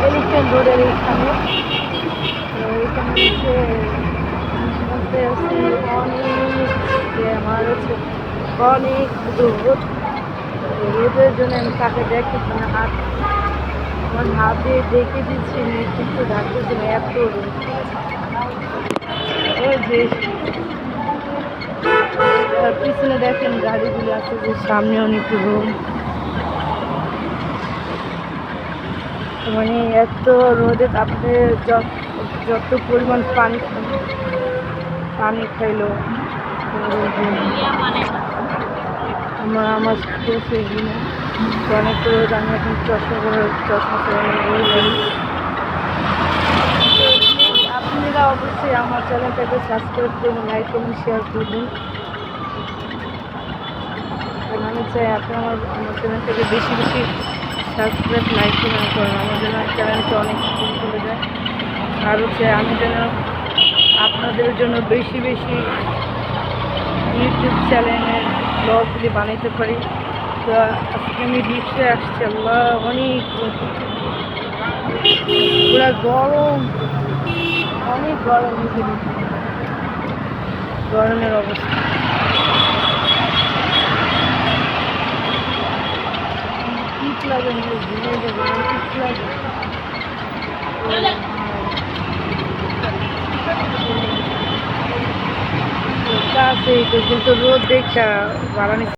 Elephant রোডের এখানে তো এখানে হচ্ছে বলতে আছি অনেক আমার হচ্ছে অনেক রোদ রোদের জন্য আমি তাকে দেখতেছি না হাত আমার হাত ডেকে দিচ্ছি কিন্তু ডাকতেছি না এত রোদ ওই যে পিছনে দেখেন গাড়িগুলো আছে যে সামনে অনেক রুম। মানে এত রোদে আপনি যত পরিমাণ পানি পানি খাইলো, আমার আমার চোখে এগুলো অনেক রোদ, আমি এখন চশমা করে চশমা করে আপনারা অবশ্যই আমার চ্যানেলটাকে সাবস্ক্রাইব করুন লাইক করুন শেয়ার করুন। চাই আপনি আমার আমার চ্যানেলটাকে বেশি বেশি সাবস্ক্রাইব লাইক কমেন্ট করুন, আমার জন্য চ্যানেলটা অনেক চলে যায়। আর হচ্ছে আমি যেন আপনাদের জন্য বেশি বেশি ইউটিউব চ্যানেলের ব্লগগুলি বানাইতে পারি। তো আজকে আমি রিক্সে আসছি, আল্লাহ, অনেক পুরা গরম, অনেক গরম গরমের অবস্থা। तो से तो रोज देखा वाराणसी